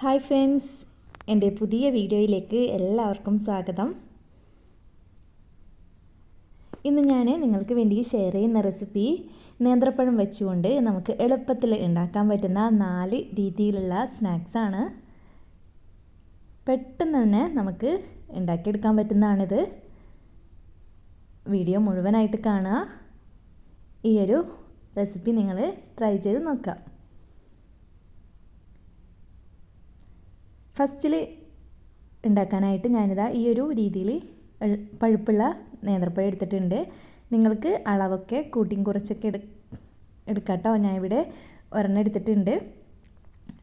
Hi friends എന്റെ പുതിയ വീഡിയോയിലേക്ക് എല്ലാവർക്കും സ്വാഗതം. ഇന്ന് ഞാൻ നിങ്ങൾക്ക് വേണ്ടി ഷെയർ ചെയ്യുന്ന റെസിപ്പി നേന്ത്രപ്പഴം വെച്ചുകൊണ്ട് നമുക്ക് എളുപ്പത്തിൽ ഉണ്ടാക്കാൻ പറ്റുന്ന നാല് രീതിയിലുള്ള സ്നാക്സാണ് പെട്ടെന്ന് തന്നെ നമുക്ക് ഉണ്ടാക്കിയെടുക്കാൻ പറ്റുന്നതാണിത്. വീഡിയോ മുഴുവനായിട്ട് കാണുക. ഈ ഒരു റെസിപ്പി നിങ്ങൾ ട്രൈ ചെയ്ത് നോക്കാം ഫസ്റ്റിൽ ഉണ്ടാക്കാനായിട്ട് ഞാനിതാ ഈ ഒരു രീതിയിൽ പഴുപ്പുള്ള നേന്ത്രപ്പഴം എടുത്തിട്ടുണ്ട്. നിങ്ങൾക്ക് അളവൊക്കെ കൂട്ടിയും കുറച്ചൊക്കെ എടു എടുക്കാട്ടോ. ഞാൻ ഇവിടെ ഒരെണ്ണം എടുത്തിട്ടുണ്ട്.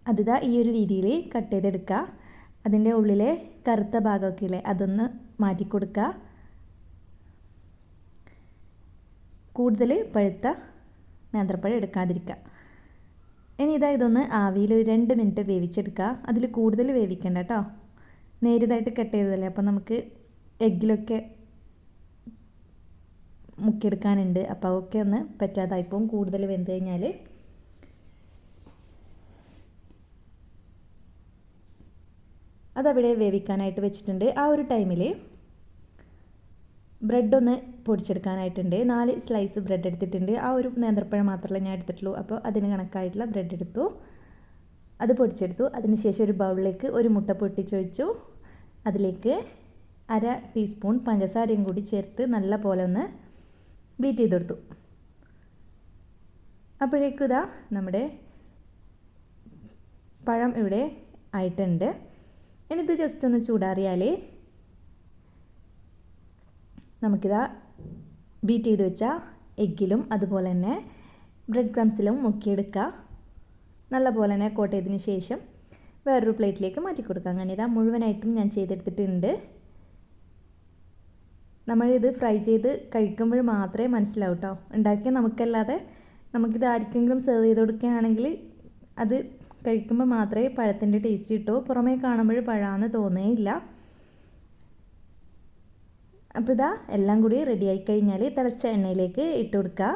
അതിതാ ഈ ഒരു രീതിയിൽ കട്ട് ചെയ്തെടുക്കുക അതിന്റെ ഉള്ളിലെ കറുത്ത ഭാഗമൊക്കെ ഇല്ലേ അതൊന്ന് മാറ്റി കൊടുക്കുക കൂടുതൽ പഴുത്ത നേന്ത്രപ്പഴം എടുക്കാതിരിക്കുക ഇനി ഇതാ ഇതൊന്ന് ആവിയിൽ ഒരു രണ്ട് മിനിറ്റ് വേവിച്ചെടുക്കുക. അതിൽ കൂടുതൽ വേവിക്കണ്ട കേട്ടോ. നേരിതായിട്ട് കട്ട് ചെയ്തതല്ലേ? അപ്പോൾ നമുക്ക് എഗ്ഗിലൊക്കെ മുക്കിയെടുക്കാനുണ്ട്. അപ്പോൾ അതൊക്കെ ഒന്ന് പറ്റാതായിപ്പോവും. കൂടുതൽ വെന്ത് കഴിഞ്ഞാൽ അതവിടെ വേവിക്കാനായിട്ട് വെച്ചിട്ടുണ്ട്. ആ ഒരു ടൈമിൽ ബ്രെഡ് ഒന്ന് പൊടിച്ചെടുക്കാനായിട്ടുണ്ട്. നാല് സ്ലൈസ് ബ്രെഡ് എടുത്തിട്ടുണ്ട്. ആ ഒരു നേന്ത്രപ്പഴം മാത്രമല്ല ഞാൻ എടുത്തിട്ടുള്ളൂ. അപ്പോൾ അതിന് കണക്കായിട്ടുള്ള ബ്രെഡ് എടുത്തു. അത് പൊടിച്ചെടുത്തു. അതിനുശേഷം ഒരു ബൗളിലേക്ക് ഒരു മുട്ട പൊട്ടിച്ചൊഴിച്ചു. അതിലേക്ക് അര ടീസ്പൂൺ പഞ്ചസാരയും കൂടി ചേർത്ത് നല്ല പോലെ ഒന്ന് ബീറ്റ് ചെയ്ത് കൊടുത്തു. അപ്പോഴേക്കും ഇതാ നമ്മുടെ പഴം ഇവിടെ ആയിട്ടുണ്ട്. ഇനിയിത് ജസ്റ്റ് ഒന്ന് ചൂടാറിയാൽ നമുക്കിതാ ബീറ്റ് ചെയ്ത് വെച്ച എഗ്ഗിലും അതുപോലെ തന്നെ ബ്രെഡ് ക്രംസിലും മുക്കിയെടുക്കുക നല്ല പോലെ തന്നെ ചെയ്തതിന് ശേഷം വേറൊരു പ്ലേറ്റിലേക്ക് മാറ്റി കൊടുക്കുക അങ്ങനെ ഇതാ മുഴുവനായിട്ടും ഞാൻ ചെയ്തെടുത്തിട്ടുണ്ട്. നമ്മളിത് ഫ്രൈ ചെയ്ത് കഴിക്കുമ്പോൾ മാത്രമേ മനസ്സിലാവൂ കേട്ടോ ഉണ്ടാക്കിയ നമുക്കല്ലാതെ നമുക്കിത് ആർക്കെങ്കിലും സെർവ് ചെയ്ത് കൊടുക്കുകയാണെങ്കിൽ അത് കഴിക്കുമ്പോൾ മാത്രമേ പഴത്തിന്റെ ടേസ്റ്റ് കിട്ടൂ. പുറമേ കാണുമ്പോൾ പഴമാണെന്ന് തോന്നുകയില്ല അപ്പോൾ ഇതാ എല്ലാം കൂടി റെഡി ആയി കഴിഞ്ഞാൽ തിളച്ച എണ്ണയിലേക്ക് ഇട്ട് കൊടുക്കുക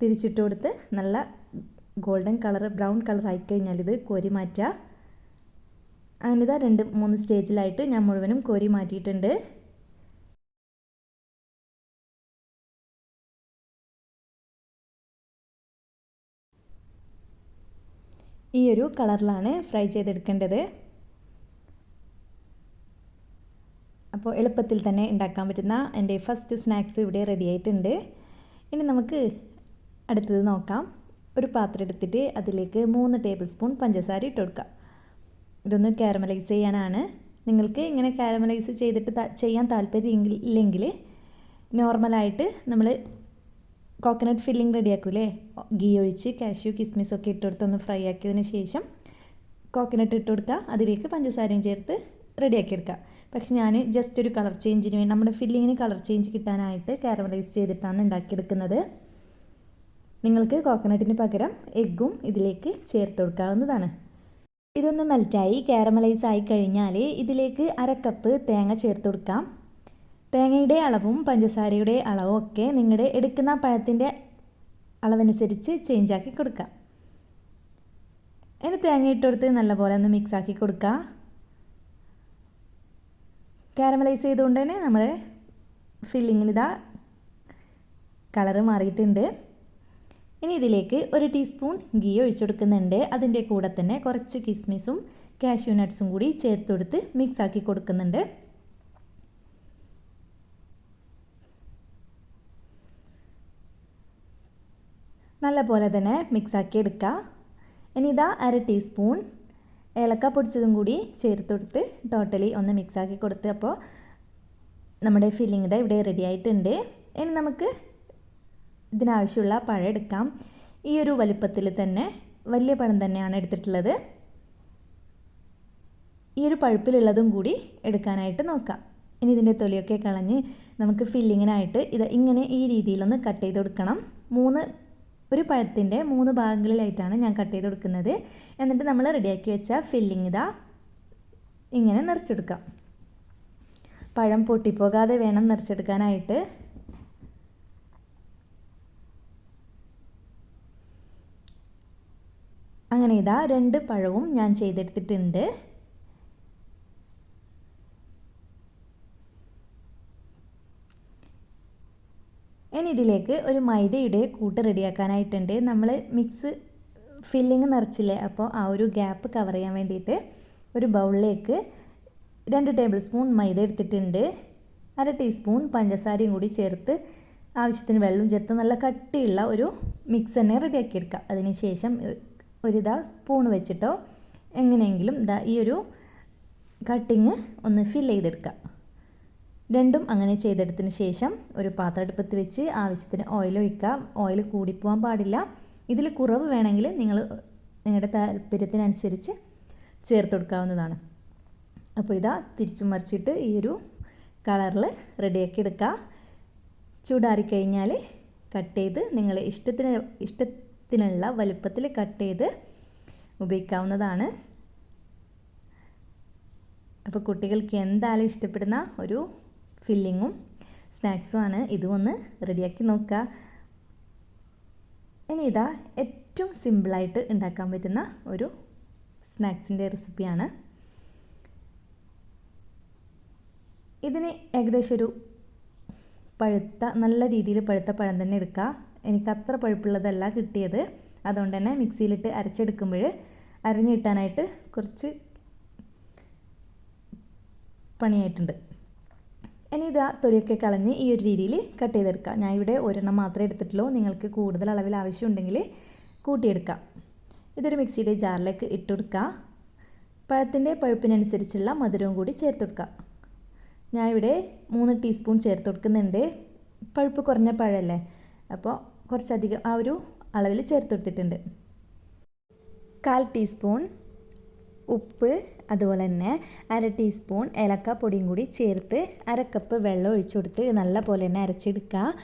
തിരിച്ചിട്ട് കൊടുത്ത് നല്ല ഗോൾഡൻ കളർ ബ്രൗൺ കളർ ആയിക്കഴിഞ്ഞാൽ ഇത് കോരി മാറ്റുക അങ്ങനെ ഇതാ രണ്ട് മൂന്ന് സ്റ്റേജിലായിട്ട് ഞാൻ മുഴുവനും കോരി മാറ്റിയിട്ടുണ്ട്. ഈ ഒരു കളറിലാണ് ഫ്രൈ ചെയ്തെടുക്കേണ്ടത്. അപ്പോൾ എളുപ്പത്തിൽ തന്നെ ഉണ്ടാക്കാൻ പറ്റുന്ന എന്റെ ഫസ്റ്റ് സ്നാക്സ് ഇവിടെ റെഡി ആയിട്ടുണ്ട്. ഇനി നമുക്ക് അടുത്തത് നോക്കാം. ഒരു പാത്രം എടുത്തിട്ട് അതിലേക്ക് മൂന്ന് ടേബിൾ സ്പൂൺ പഞ്ചസാര ഇട്ട് കൊടുക്കാം ഇതൊന്ന് കാരമലൈസ് ചെയ്യാനാണ്. നിങ്ങൾക്ക് ഇങ്ങനെ കാരമലൈസ് ചെയ്തിട്ട് ചെയ്യാൻ താല്പര്യം ഇല്ലെങ്കിൽ നോർമലായിട്ട് നമ്മൾ കോക്കനട്ട് ഫില്ലിംഗ് റെഡിയാക്കൂലേ ഗീ ഒഴിച്ച് കാഷ്യൂ കിസ്മിസ് ഒക്കെ ഇട്ട് കൊടുത്തൊന്ന് ഫ്രൈ ആക്കിയതിന് ശേഷം കോക്കനട്ട് ഇട്ട് കൊടുക്കുക. അതിലേക്ക് പഞ്ചസാരയും ചേർത്ത് റെഡിയാക്കി എടുക്കുക പക്ഷെ ഞാൻ ജസ്റ്റ് ഒരു കളർ ചേഞ്ചിന് വേണ്ടി നമ്മുടെ ഫില്ലിങ്ങിന് കളർ ചേഞ്ച് കിട്ടാനായിട്ട് കാരമലൈസ് ചെയ്തിട്ടാണ് ഉണ്ടാക്കിയെടുക്കുന്നത്. നിങ്ങൾക്ക് കോക്കനട്ടിന് പകരം എഗ്ഗും ഇതിലേക്ക് ചേർത്ത് കൊടുക്കാവുന്നതാണ്. ഇതൊന്ന് മെൽറ്റായി കാരമലൈസ് ആയി കഴിഞ്ഞാൽ ഇതിലേക്ക് അര കപ്പ് തേങ്ങ ചേർത്ത് കൊടുക്കാം. തേങ്ങയുടെ അളവും പഞ്ചസാരയുടെ അളവും ഒക്കെ നിങ്ങളുടെ എടുക്കുന്ന പഴത്തിന്റെ അളവനുസരിച്ച് ചേഞ്ചാക്കി കൊടുക്കാം. ഇനി തേങ്ങ ഇട്ട് കൊടുത്ത് നല്ലപോലെ ഒന്ന് മിക്സ് ആക്കി കൊടുക്കുക കാരമലൈസ് ചെയ്തുകൊണ്ട് തന്നെ നമ്മൾ ഫില്ലിങ്ങിന് ഇതാ കളറ് മാറിയിട്ടുണ്ട്. ഇനി ഇതിലേക്ക് ഒരു ടീസ്പൂൺ ഗീ ഒഴിച്ചെടുക്കുന്നുണ്ട്. അതിന്റെ കൂടെ തന്നെ കുറച്ച് കിസ്മിസും കാഷ്യൂ നട്ട്സും കൂടി ചേർത്ത് കൊടുത്ത് മിക്സ് ആക്കി കൊടുക്കുന്നുണ്ട്. നല്ലപോലെ തന്നെ മിക്സ് ആക്കി എടുക്കുക ഇനി ഇതാ അര ടീസ്പൂൺ ഏലക്ക പൊടിച്ചതും കൂടി ചേർത്ത് കൊടുത്ത് ടോട്ടലി ഒന്ന് മിക്സാക്കി കൊടുത്ത് അപ്പോൾ നമ്മുടെ ഫില്ലിംഗ് ഇതാ ഇവിടെ റെഡി ആയിട്ടുണ്ട്. ഇനി നമുക്ക് ഇതിനാവശ്യമുള്ള പഴം എടുക്കാം. ഈ ഒരു വലുപ്പത്തിൽ തന്നെ വലിയ പഴം തന്നെയാണ് എടുത്തിട്ടുള്ളത്. ഈ ഒരു പഴുപ്പിലുള്ളതും കൂടി എടുക്കാനായിട്ട് നോക്കാം. ഇനി ഇതിന്റെ തൊലിയൊക്കെ കളഞ്ഞ് നമുക്ക് ഫില്ലിങ്ങിനായിട്ട് ഇത് ഇങ്ങനെ ഈ രീതിയിലൊന്ന് കട്ട് ചെയ്ത് കൊടുക്കണം. മൂന്ന് ഒരു പഴത്തിന്റെ മൂന്ന് ഭാഗങ്ങളിലായിട്ടാണ് ഞാൻ കട്ട് ചെയ്ത് കൊടുക്കുന്നത്. എന്നിട്ട് നമ്മൾ റെഡിയാക്കി വെച്ച ഫില്ലിങ് ഇതാ ഇങ്ങനെ നിറച്ചെടുക്കാം. പഴം പൊട്ടിപ്പോകാതെ വേണം നിറച്ചെടുക്കാനായിട്ട്. അങ്ങനെ ഇതാ രണ്ട് പഴവും ഞാൻ ചെയ്തെടുത്തിട്ടുണ്ട്. ഇനി ഇതിലേക്ക് ഒരു മൈദയുടെ കൂട്ട് റെഡിയാക്കാനായിട്ടുണ്ട്. നമ്മൾ മിക്സ് ഫില്ലിങ് നിറച്ചില്ലേ? അപ്പോൾ ആ ഒരു ഗ്യാപ്പ് കവർ ചെയ്യാൻ വേണ്ടിയിട്ട് ഒരു ബൗളിലേക്ക് രണ്ട് ടേബിൾ സ്പൂൺ മൈദ എടുത്തിട്ടുണ്ട്. അര ടീസ്പൂൺ പഞ്ചസാരയും കൂടി ചേർത്ത് ആവശ്യത്തിന് വെള്ളം ചേർത്ത് നല്ല കട്ടിയുള്ള ഒരു മിക്സ് തന്നെ റെഡിയാക്കി എടുക്കുക അതിന് ശേഷം ഒരു ഇതാ സ്പൂൺ വെച്ചിട്ടോ എങ്ങനെയെങ്കിലും ഇതാ ഈ ഒരു കട്ടിങ് ഒന്ന് ഫിൽ ചെയ്തെടുക്കുക രണ്ടും അങ്ങനെ ചെയ്തെടുത്തതിന് ശേഷം ഒരു പാത്രം അടുപ്പത്ത് വെച്ച് ആവശ്യത്തിന് ഓയിൽ ഒഴിക്കാം ഓയിൽ കൂടിപ്പോകാൻ പാടില്ല. ഇതിൽ കുറവ് വേണമെങ്കിൽ നിങ്ങൾ നിങ്ങളുടെ താല്പര്യത്തിനനുസരിച്ച് ചേർത്ത് കൊടുക്കാവുന്നതാണ്. അപ്പോൾ ഇതാ തിരിച്ചു മറിച്ചിട്ട് ഈ ഒരു കളറിൽ റെഡിയാക്കി എടുക്കുക. ചൂടാറിക്കഴിഞ്ഞാൽ കട്ട് ചെയ്ത് നിങ്ങൾ ഇഷ്ടത്തിന് ഇഷ്ടത്തിനുള്ള വലുപ്പത്തിൽ കട്ട് ചെയ്ത് ഉപയോഗിക്കാവുന്നതാണ്. അപ്പോൾ കുട്ടികൾക്ക് എന്തായാലും ഇഷ്ടപ്പെടുന്ന ഒരു ഫില്ലിങ്ങും സ്നാക്സും ആണ്. ഇതും ഒന്ന് റെഡിയാക്കി നോക്കുക ഇനി ഇതാ ഏറ്റവും സിമ്പിളായിട്ട് ഉണ്ടാക്കാൻ പറ്റുന്ന ഒരു സ്നാക്സിന്റെ റെസിപ്പിയാണ് ഇതിന് ഏകദേശം ഒരു പഴുത്ത നല്ല രീതിയിൽ പഴുത്ത പഴം തന്നെ എടുക്കുക എനിക്ക് അത്ര പഴുപ്പുള്ളതല്ല കിട്ടിയത്. അതുകൊണ്ട് തന്നെ മിക്സിയിലിട്ട് അരച്ചെടുക്കുമ്പോൾ അരഞ്ഞിട്ടാനായിട്ട് കുറച്ച് പണിയായിട്ടുണ്ട്. ഇനി ഇതാ തൊലിയൊക്കെ കളഞ്ഞ് ഈ ഒരു രീതിയിൽ കട്ട് ചെയ്തെടുക്കുക ഞാൻ ഇവിടെ ഒരെണ്ണം മാത്രമേ എടുത്തിട്ടുള്ളൂ. നിങ്ങൾക്ക് കൂടുതൽ അളവിൽ ആവശ്യമുണ്ടെങ്കിൽ കൂട്ടിയെടുക്കാം. ഇതൊരു മിക്സിയുടെ ജാറിലേക്ക് ഇട്ടുകൊടുക്കുക പഴത്തിന്റെ പഴുപ്പിനനുസരിച്ചുള്ള മധുരവും കൂടി ചേർത്ത് കൊടുക്കുക. ഞാൻ ഇവിടെ മൂന്ന് ടീസ്പൂൺ ചേർത്ത് കൊടുക്കുന്നുണ്ട്. പഴുപ്പ് കുറഞ്ഞ പഴമല്ലേ? അപ്പോൾ കുറച്ചധികം ആ ഒരു അളവിൽ ചേർത്ത് കൊടുത്തിട്ടുണ്ട്. കാൽ ടീസ്പൂൺ ഉപ്പ് അതുപോലെ തന്നെ അര ടീസ്പൂൺ ഏലക്ക പൊടിയും കൂടി ചേർത്ത് അര കപ്പ് വെള്ളം ഒഴിച്ചു കൊടുത്ത് നല്ല പോലെ തന്നെ അരച്ചെടുക്കുക.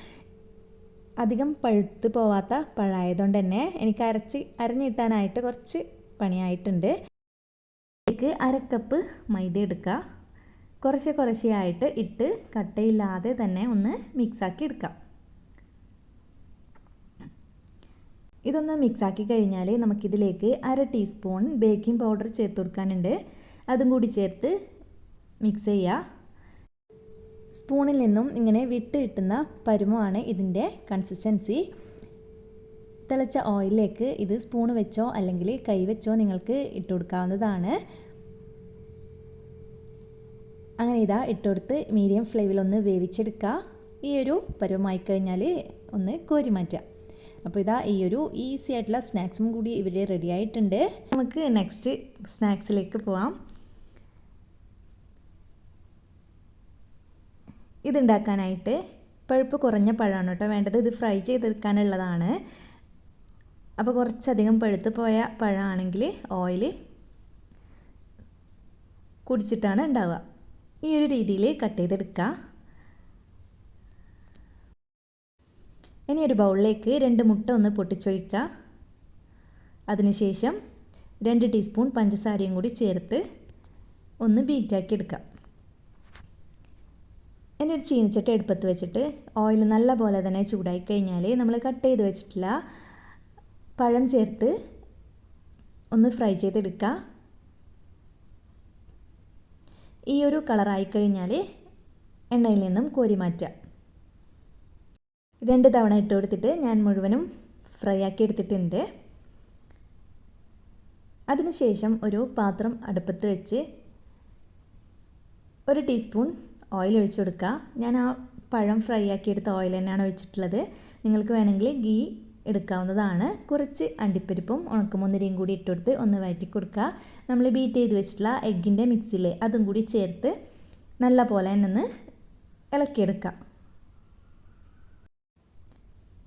അധികം പഴുത്ത് പോവാത്ത പഴമായതുകൊണ്ട് തന്നെ എനിക്ക് അരച്ച് അരഞ്ഞിട്ടാനായിട്ട് കുറച്ച് പണിയായിട്ടുണ്ട്. ഇതിലേക്ക് അര കപ്പ് മൈദ എടുക്കുക. കുറച്ച് കുറച്ചായിട്ട് ഇട്ട് കട്ടയില്ലാതെ തന്നെ ഒന്ന് മിക്സാക്കി എടുക്കാം. ഇതൊന്ന് മിക്സാക്കി കഴിഞ്ഞാൽ നമുക്കിതിലേക്ക് അര ടീസ്പൂൺ ബേക്കിംഗ് പൗഡർ ചേർത്ത് കൊടുക്കാനുണ്ട്. അതും കൂടി ചേർത്ത് മിക്സ് ചെയ്യുക സ്പൂണിൽ നിന്നും ഇങ്ങനെ വിട്ട് കിട്ടുന്ന പരുമമാണ് ഇതിന്റെ കൺസിസ്റ്റൻസി തിളച്ച ഓയിലിലേക്ക് ഇത് സ്പൂൺ വെച്ചോ അല്ലെങ്കിൽ കൈ വെച്ചോ നിങ്ങൾക്ക് ഇട്ട് കൊടുക്കാവുന്നതാണ്. അങ്ങനെ ഇതാ ഇട്ടുകൊടുത്ത് മീഡിയം ഫ്ലെയിമിലൊന്ന് വേവിച്ചെടുക്കുക. ഈ ഒരു പരുവമായി കഴിഞ്ഞാൽ ഒന്ന് കോരി മാറ്റുക അപ്പോൾ ഇതാ ഈ ഒരു ഈസി ആയിട്ടുള്ള സ്നാക്സും കൂടി ഇവിടെ റെഡി ആയിട്ടുണ്ട്. നമുക്ക് നെക്സ്റ്റ് സ്നാക്സിലേക്ക് പോവാം. ഇതുണ്ടാക്കാനായിട്ട് പഴുപ്പ് കുറഞ്ഞ പഴമാണ് കേട്ടോ വേണ്ടത്. ഇത് ഫ്രൈ ചെയ്തെടുക്കാനുള്ളതാണ്. അപ്പോൾ കുറച്ചധികം പഴുത്ത് പോയ പഴമാണെങ്കിൽ ഓയിൽ കുടിച്ചിട്ടാണ് ഉണ്ടാവുക. ഈ ഒരു രീതിയിൽ കട്ട് ചെയ്തെടുക്കുക. ഇനി ഒരു ബൗളിലേക്ക് രണ്ട് മുട്ട ഒന്ന് പൊട്ടിച്ചൊഴിക്കുക. അതിനുശേഷം രണ്ട് ടീസ്പൂൺ പഞ്ചസാരയും കൂടി ചേർത്ത് ഒന്ന് ബീറ്റാക്കി എടുക്കാം ഇനി ഒരു ചീനിച്ചട്ടി എടുപ്പത്ത് വെച്ചിട്ട് ഓയിൽ നല്ല പോലെ തന്നെ ചൂടായി കഴിഞ്ഞാൽ നമ്മൾ കട്ട് ചെയ്ത് വെച്ചിട്ടുള്ള പഴം ചേർത്ത് ഒന്ന് ഫ്രൈ ചെയ്തെടുക്കുക. ഈ ഒരു കളറായി കഴിഞ്ഞാൽ എണ്ണയിൽ നിന്നും കോരി മാറ്റുക. രണ്ട് തവണ ഇട്ട് കൊടുത്തിട്ട് ഞാൻ മുഴുവനും ഫ്രൈ ആക്കി എടുത്തിട്ടുണ്ട്. അതിനുശേഷം ഒരു പാത്രം അടുപ്പത്ത് വെച്ച് ഒരു ടീസ്പൂൺ ഓയിൽ ഒഴിച്ചു കൊടുക്കുക. ഞാൻ ആ പഴം ഫ്രൈ ആക്കി എടുത്ത ഓയിൽ തന്നെയാണ് ഒഴിച്ചിട്ടുള്ളത്. നിങ്ങൾക്ക് വേണമെങ്കിൽ ഗീ എടുക്കാവുന്നതാണ്. കുറച്ച് അണ്ടിപ്പരിപ്പും ഉണക്കമുന്തിരിയും കൂടി ഇട്ടുകൊടുത്ത് ഒന്ന് വയറ്റി കൊടുക്കുക. നമ്മൾ ബീറ്റ് ചെയ്ത് വെച്ചിട്ടുള്ള എഗ്ഗിന്റെ മിക്സിയിൽ അതും കൂടി ചേർത്ത് നല്ല പോലെ തന്നെ ഒന്ന് ഇളക്കിയെടുക്കുക.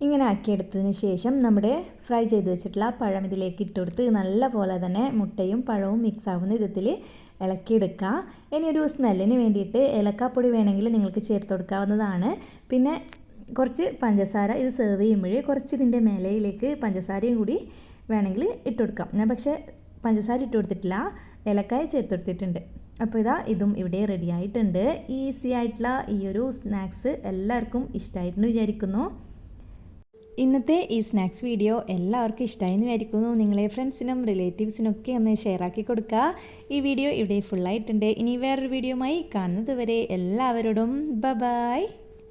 ഇങ്ങനെ ആക്കിയെടുത്തതിന് ശേഷം നമ്മുടെ ഫ്രൈ ചെയ്ത് വെച്ചിട്ടുള്ള പഴം ഇതിലേക്ക് ഇട്ട് കൊടുത്ത് നല്ലപോലെ തന്നെ മുട്ടയും പഴവും മിക്സ് ആവുന്ന വിധത്തിൽ ഇളക്കിയെടുക്കുക. ഇനി ഒരു സ്മെല്ലിന് വേണ്ടിയിട്ട് ഏലക്കാപ്പൊടി വേണമെങ്കിൽ നിങ്ങൾക്ക് ചേർത്ത് കൊടുക്കാവുന്നതാണ്. പിന്നെ കുറച്ച് പഞ്ചസാര ഇത് സെർവ് ചെയ്യുമ്പോൾ കുറച്ച് ഇതിന്റെ മേലയിലേക്ക് പഞ്ചസാരയും കൂടി വേണമെങ്കിൽ ഇട്ട് കൊടുക്കാം. ഞാൻ പക്ഷേ പഞ്ചസാര ഇട്ട് കൊടുത്തിട്ടില്ല ഏലക്കായ ചേർത്ത് കൊടുത്തിട്ടുണ്ട്. അപ്പോൾ ഇതാ ഇതും ഇവിടെ റെഡി ആയിട്ടുണ്ട്. ഈസി ആയിട്ടുള്ള ഈ ഒരു സ്നാക്സ് എല്ലാവർക്കും ഇഷ്ടമായിട്ടെന്ന് വിചാരിക്കുന്നു. ഇന്നത്തെ ഈ സ്നാക്സ് വീഡിയോ എല്ലാവർക്കും ഇഷ്ടമായി എന്ന് വിചാരിക്കുന്നു. നിങ്ങളെ ഫ്രണ്ട്സിനും റിലേറ്റീവ്സിനും ഒക്കെ ഒന്ന് ഷെയർ ആക്കി കൊടുക്കുക. ഈ വീഡിയോ ഇവിടെ ഫുള്ളായിട്ടുണ്ട് ഇനി വേറൊരു വീഡിയോയുമായി കാണുന്നത് വരെ എല്ലാവരോടും ബ ബായ്